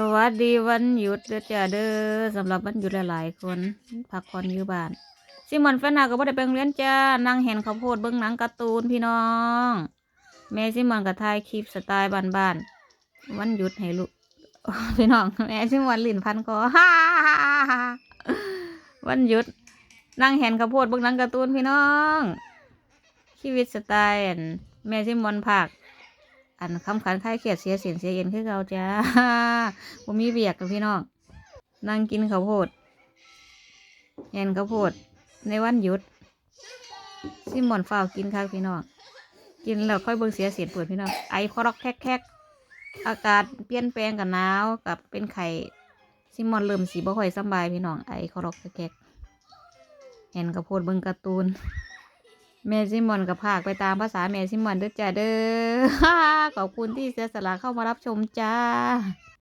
สวัสดีวันหยุดเด้อจ้าเด้อสำหรับวันหยุดหลายๆคนพักผ่อนอยู่บ้านซิมอนแฟนนาก็บ่ได้ไปโรงเรียนจ้านั่งเห็นเขาวโพดเบิ่งหนังการ์ตูนพี่น้องแม่ซิมอนก็ถ่ายคลิปสไตล์บ้านๆวันหยุดให้ลูกพี่น้องแม่ซิมอนลิ้นพันคอฮ่าวันหยุด นั่งเห็นเขาวโพดเบิ่งหนังการ์ตูนพี่น้องชีวิตสไตล์แม่ซิมอนภาค อันคำขันคลายเครียดเสียเสียงเสียเย็นคือเราจ้าผมมีเบียกกับพี่น้องนั่งกินข้าวโพดเห็นข้าวโพดในวันหยุดซิมอนฝ้าวกินค่ะพี่น้องกินแล้วค่อยเบิ่งเสียเสียงเปิดพี่น้องไอคอรอกแคกแคกอากาศเปลี่ยนแปลงกับหนาวกับเป็นไข่ซิมอนเริ่มสีบ่ค่อยสบายพี่น้องไอคอรอกแคกแคกเห็นข้าวโพดเบิ่งการ์ตูนแม่ซิมอนกับภาคไปตามภาษาแม่ซิมอนเด้อจ้าเด้อ ขอบคุณที่เสียสละเข้ามารับชมจ้า